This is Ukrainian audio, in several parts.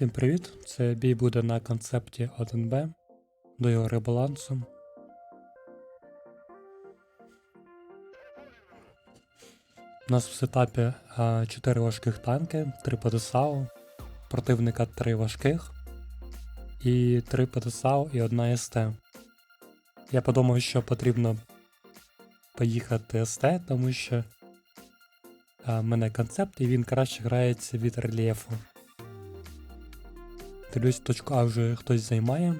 Всім привіт! Це бій буде на концепті 1Б до його ребалансу. У нас в сетапі 4 важких танки, 3 ПДСАУ, противника 3 важких і 3 ПДСАУ і 1 СТ. Я подумав, що потрібно поїхати СТ, тому що в мене концепт і він краще грається від рельєфу. Дивлюсь, точку А вже хтось займає.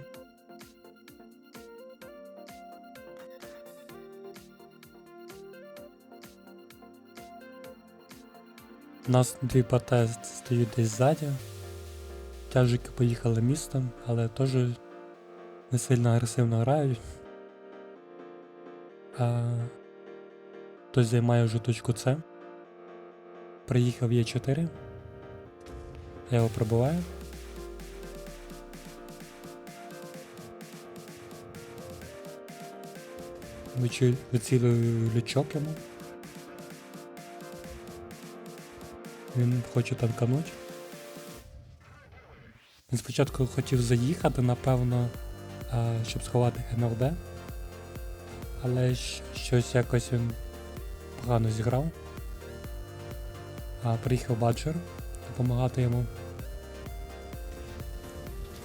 У нас дві ПТ стоять десь ззаді. Тяжики поїхали містом, але теж не сильно агресивно грають. А, хтось займає вже точку С. Приїхав Є4. Я його пробиваю. Вицілюю лючок йому. Він хоче танкануть. Він спочатку хотів заїхати, напевно, щоб сховати НЛД. Але щось якось він погано зіграв. Приїхав баджер допомагати йому.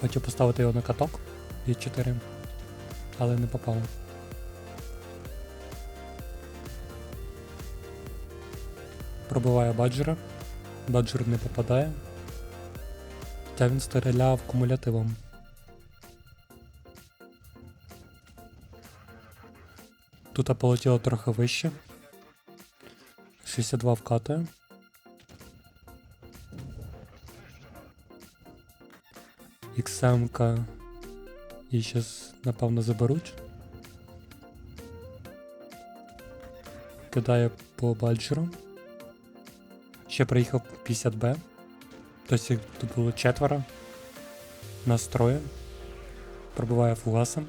Хотів поставити його на каток від 4, але не попав. Пробиває баджера. Баджер не попадає. Та він стріляв кумулятивом. Тут полетіло трохи вище. 62 вкатує. XM-ка і щас, напевно, заберуть. Кидає по баджеру. Ще приїхав 50Б. Тобто тут було четверо. Нас троє. Пробиває фугасом.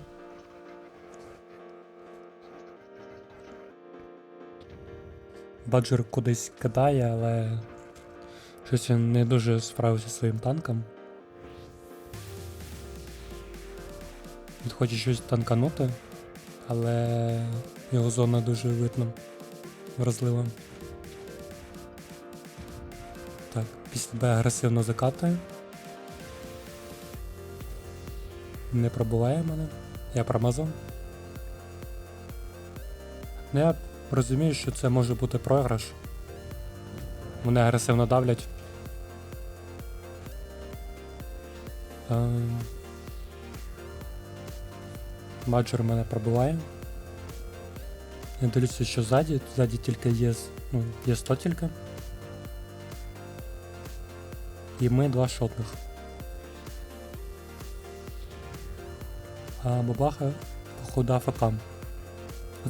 Баджер кудись кидає, але щось він не дуже справився зі своїм танком. Він хоче щось танканути, але його зона дуже видно вразлива. Так, після Б агресивно закатує. Не пробуває мене. Я промазав. Ну я розумію, що це може бути програш. Вони агресивно давлять. Ем... Маджор мене пробиває. Я дивлюся, що ззаді. Ззаді тільки є, ну, є 100 тільки. І ми два шотних. А бабаха походу АФК.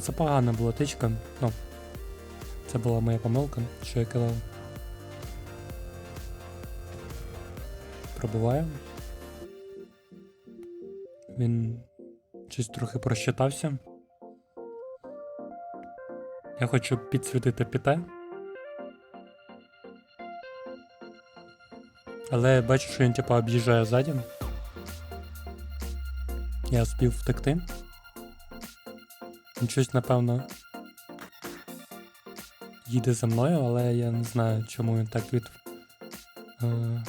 Це погана була тичка. Ну, це була моя помилка, що я кидав. Пробуваю. Він щось трохи просчитався. Я хочу підсвітити піте. Але бачу, що він типу об'їжджає ззаді. Я спів втекти. Він щось, напевно, їде за мною, але я не знаю, чому він так від... е...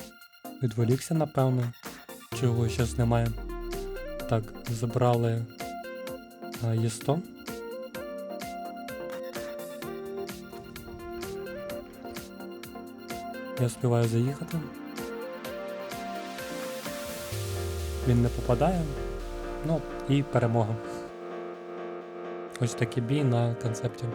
відволікся, напевно. Чого зараз немає. Так, забрали е, Є100. Я співаю заїхати. Він не попадає. Ну і перемога. Ось такий бій на концепті.